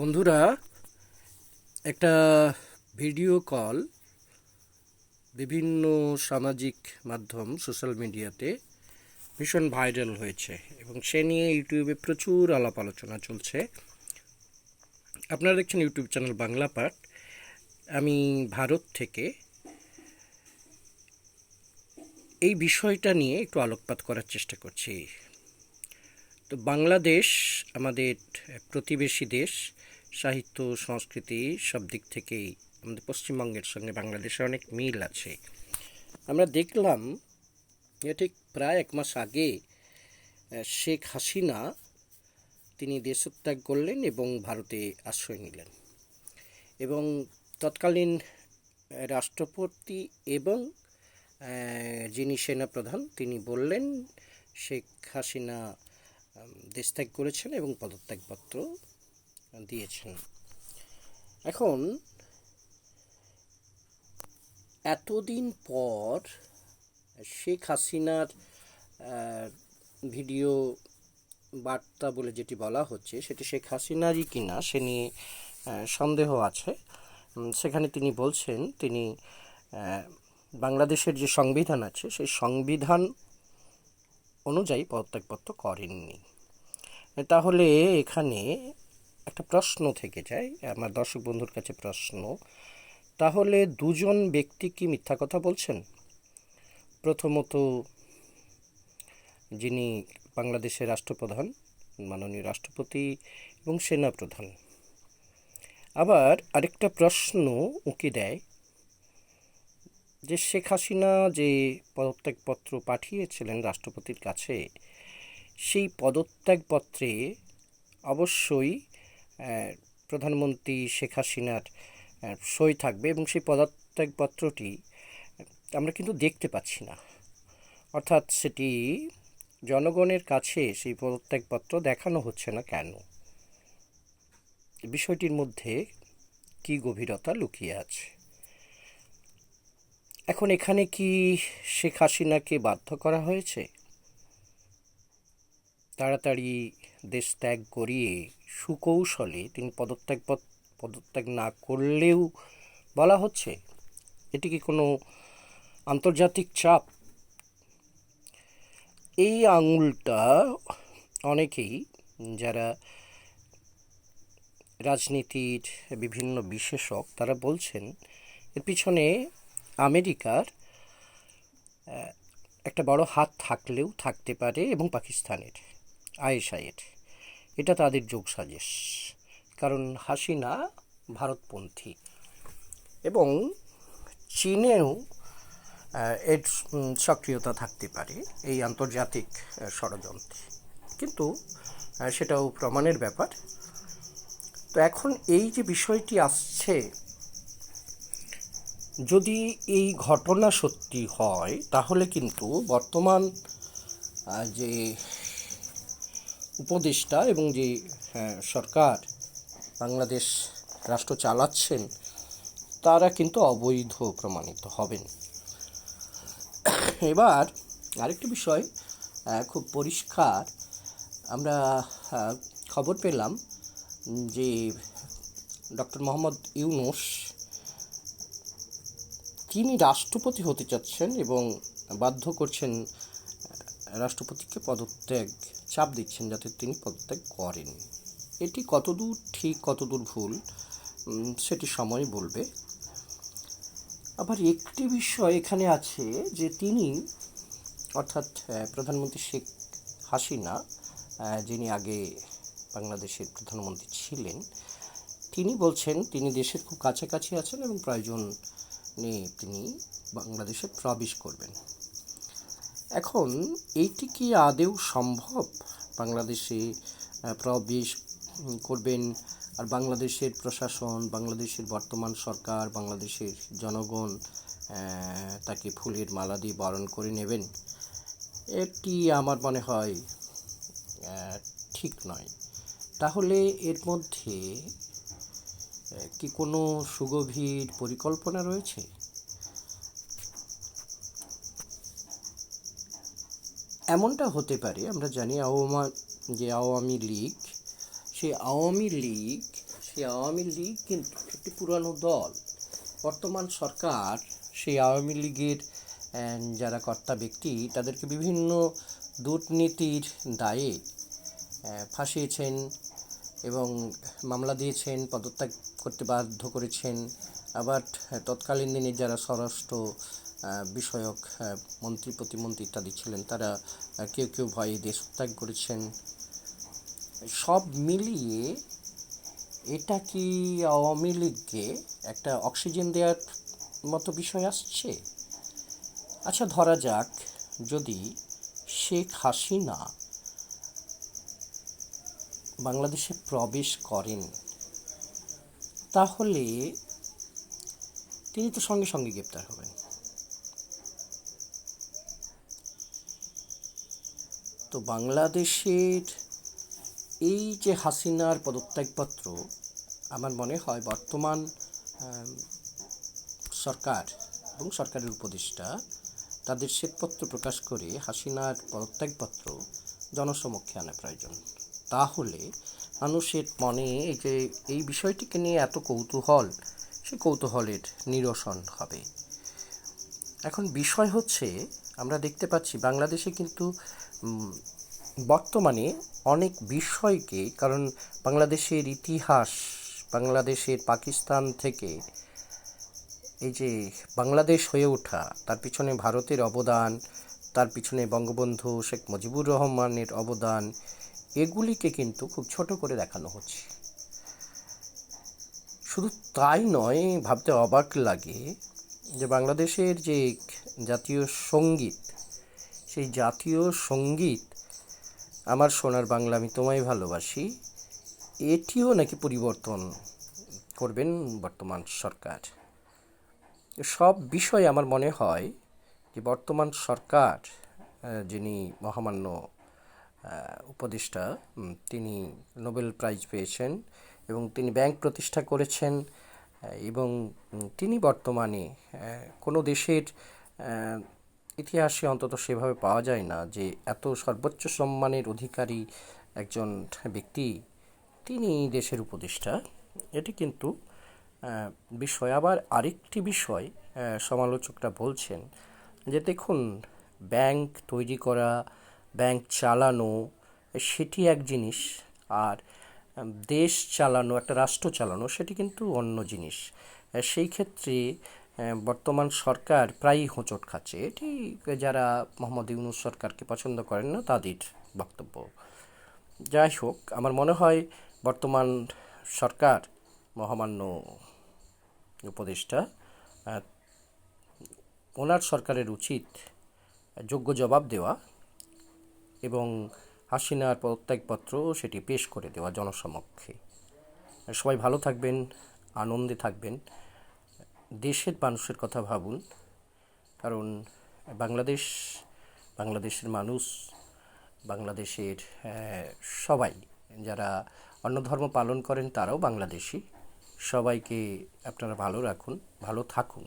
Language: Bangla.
বন্ধুরা, একটা ভিডিও কল বিভিন্ন সামাজিক মাধ্যম, সোশ্যাল মিডিয়াতে ভীষণ ভাইরাল হয়েছে এবং সে নিয়ে ইউটিউবে প্রচুর আলাপ আলোচনা চলছে। আপনারা দেখছেন ইউটিউব চ্যানেল বাংলা পাঠ। আমি ভারত থেকে এই বিষয়টা নিয়ে একটু আলোকপাত করার চেষ্টা করছি। তো বাংলাদেশ আমাদের প্রতিবেশী দেশ সাহিত্য, সংস্কৃতি সব দিক থেকেই আমাদের পশ্চিমবঙ্গের সঙ্গে বাংলাদেশের অনেক মিল আছে। আমরা দেখলাম ঠিক প্রায় এক মাস আগে শেখ হাসিনা তিনি দেশত্যাগ করলেন এবং ভারতে আশ্রয় নিলেন এবং তৎকালীন রাষ্ট্রপতি এবং যিনি সেনাপ্রধান তিনি বললেন, শেখ হাসিনা দেশত্যাগ করেছেন এবং পদত্যাগপত্র দিয়েছেন। এখন, এতদিন পর শেখ হাসিনার ভিডিও বার্তা বলে যেটি বলা হচ্ছে, সেটি শেখ হাসিনারই কিনা সে নিয়ে সন্দেহ আছে। সেখানে তিনি বলছেন, তিনি বাংলাদেশের যে সংবিধান আছে, সেই সংবিধান অনুযায়ী পদত্যাগপত্র করেননি। তাহলে এখানে একটা প্রশ্ন থেকে যায়, আমার দর্শক বন্ধুর কাছে প্রশ্ন, তাহলে দুজন ব্যক্তি কি মিথ্যা কথা বলছেন? প্রথমত, যিনি বাংলাদেশের রাষ্ট্রপ্রধান, মাননীয় রাষ্ট্রপতি এবং সেনাপ্রধান। আবার আরেকটা প্রশ্ন উঁকি দেয় যে শেখ হাসিনা যে পদত্যাগপত্র পাঠিয়েছিলেন রাষ্ট্রপতির কাছে, সেই পদত্যাগপত্রে অবশ্যই প্রধানমন্ত্রী শেখ হাসিনার সই থাকবে এবং সেই পদত্যাগপত্রটি আমরা কিন্তু দেখতে পাচ্ছি না। অর্থাৎ সেটি জনগণের কাছে সেই পদত্যাগপত্র দেখানো হচ্ছে না কেন? বিষয়টির মধ্যে কি গভীরতা লুকিয়ে আছে? এখন এখানে কি শেখ হাসিনাকে বাধ্য করা হয়েছে? তাড়াতাড়ি দেশ ত্যাগ করিয়ে সুকৌশলে তিনি পদত্যাগ পদ- পদত্যাগ না করলেও বলা হচ্ছে, এটি কি কোনো আন্তর্জাতিক চাপ? এই আঙুলটা অনেকেই, যারা রাজনীতির বিভিন্ন বিশেষজ্ঞ তারা বলছেন, এর পিছনে আমেরিকার একটা বড় হাত থাকলেও থাকতে পারে এবং পাকিস্তানের আয়েশায়ের এটা তাদের যোগ সাজেশ। কারণ হাসিনা ভারতপন্থী। এবং চীনেও এর সক্রিয়তা থাকতে পারে এই আন্তর্জাতিক ষড়যন্ত্রে। কিন্তু সেটাও প্রমাণের ব্যাপার। তো এখন এই যে বিষয়টি আসছে, যদি এই ঘটনা সত্যি হয়, তাহলে কিন্তু বর্তমান যে উপদেষ্টা এবং যে আহ, সরকার বাংলাদেশ রাষ্ট্র চালাচ্ছেন তারা কিন্তু অবৈধ প্রমাণিত হবেন। এবার আরেকটি বিষয় খুব পরিষ্কার। আমরা খবর পেলাম যে ডক্টর মোহাম্মদ ইউনুস তিনি রাষ্ট্রপতি হতে চাচ্ছেন এবং বাধ্য করছেন রাষ্ট্রপতিকে পদত্যাগ চাপ দিচ্ছেন যাতে তিনি পদত্যাগ করেন। এটি কতদূর ঠিক, কতদূর ভুল সেটি সময় বলবে। আবার একটি বিষয় এখানে আছে যে তিনি, অর্থাৎ প্রধানমন্ত্রী শেখ হাসিনা যিনি আগে বাংলাদেশের প্রধানমন্ত্রী ছিলেন, তিনি বলছেন, তিনি দেশের খুব কাছাকাছি আছেন এবং প্রয়োজন নিয়ে তিনি বাংলাদেশে প্রবেশ করবেন। এখন এইটি কি আদেও সম্ভব? বাংলাদেশে প্রবেশ করবেন আর বাংলাদেশের প্রশাসন, বাংলাদেশের বর্তমান সরকার, বাংলাদেশের জনগণ তাকে ফুলের মালা দিয়ে বরণ করে নেবেন। এটি আমার মনে হয় ঠিক নয়। তাহলে এর মধ্যে কি কোনো সুগভীর পরিকল্পনা রয়েছে? এমনটা হতে পারে, আমরা জানি আওয়ামা, যে আওয়ামী লীগ, সেই আওয়ামী লীগ, সেই আওয়ামী লীগ কিন্তু একটি পুরানো দল। বর্তমান সরকার সেই আওয়ামী লীগের যারা কর্তা ব্যক্তি, তাদেরকে বিভিন্ন দুর্নীতির দায়ে ফাঁসিয়েছেন এবং মামলা দিয়েছেন, পদত্যাগ করতে বাধ্য করেছেন। আবার তৎকালীন দিনে যারা স্বরাষ্ট্র বিষয়ক মন্ত্রী, প্রতিমন্ত্রী ইত্যাদি ছিলেন, তারা কেউ কেউ ভয়ে দেশত্যাগ করেছেন। সব মিলিয়ে এটা কি আওয়ামী লীগকে একটা অক্সিজেন দেওয়ার মতো বিষয় আসছে? আচ্ছা ধরা যাক, যদি শেখ হাসিনা বাংলাদেশে প্রবেশ করেন, তাহলে তিনি তো সঙ্গে সঙ্গে গ্রেপ্তার হবেন। তো বাংলাদেশের এই যে হাসিনার পদত্যাগপত্র, আমার মনে হয় বর্তমান সরকার এবং সরকারের উপদেষ্টা তাদের শ্বেতপত্র প্রকাশ করে হাসিনার পদত্যাগপত্র জনসমক্ষে আনা প্রয়োজন। তাহলে মানুষের মনে এই যে, এই বিষয়টিকে নিয়ে এত কৌতূহল, সে কৌতূহলের নিরসন হবে। এখন বিষয় হচ্ছে, আমরা দেখতে পাচ্ছি বাংলাদেশে কিন্তু বর্তমানে অনেক বিষয়কে, কারণ বাংলাদেশের ইতিহাস, বাংলাদেশের পাকিস্তান থেকে এই যে বাংলাদেশ হয়ে ওঠা, তার পিছনে ভারতের অবদান, তার পিছনে বঙ্গবন্ধু শেখ মুজিবুর রহমানের অবদান, এগুলিকে কিন্তু খুব ছোট করে দেখানো হচ্ছে। শুধু তাই নয়, ভাবতে অবাক লাগে যে বাংলাদেশের যে জাতীয় সংগীত সেই জাতীয় সংগীত আমার সোনার বাংলা আমি তোমায় ভালোবাসি। এটিও নাকি পরিবর্তন করবেন বর্তমান সরকার? সব বিষয়ে আমার মনে হয় যে বর্তমান সরকার যিনি মহামান্য উপদেষ্টা তিনি নোবেল প্রাইজ পেয়েছেন এবং তিনি ব্যাংক প্রতিষ্ঠা করেছেন এবং তিনি বর্তমানে কোনো দেশের ইতিহাসে অন্তত সেভাবে পাওয়া যায় না যে এত সর্বোচ্চ সম্মানের অধিকারী একজন ব্যক্তি তিনি দেশের উপদেষ্টা। এটি কিন্তু বিষয়। আবার আরেকটি বিষয় সমালোচকরা বলছেন যে দেখুন, ব্যাংক তৈরি করা, ব্যাংক চালানো, সেটি এক জিনিস আর দেশ চালানো, একটা রাষ্ট্র চালানো, সেটি কিন্তু অন্য জিনিস। সেই ক্ষেত্রে বর্তমান সরকার প্রায়ই হোঁচট খাচ্ছে। এটি যারা মোহাম্মদ ইউনুস সরকারকে পছন্দ করেন না, তাদের বক্তব্য। যাই হোক, আমার মনে হয় বর্তমান সরকার মহামান্য উপদেষ্টা ওনার সরকারের উচিত যোগ্য জবাব দেওয়া এবং হাসিনার পদত্যাগপত্র সেটি পেশ করে দেওয়া জনসমক্ষে। সবাই ভালো থাকবেন, আনন্দে থাকবেন। দেশের মানুষের কথা ভাবুন। কারণ বাংলাদেশ, বাংলাদেশের মানুষ, বাংলাদেশের সবাই, যারা অন্য ধর্ম পালন করেন তারাও বাংলাদেশি। সবাইকে আপনারা ভালো রাখুন, ভালো থাকুন।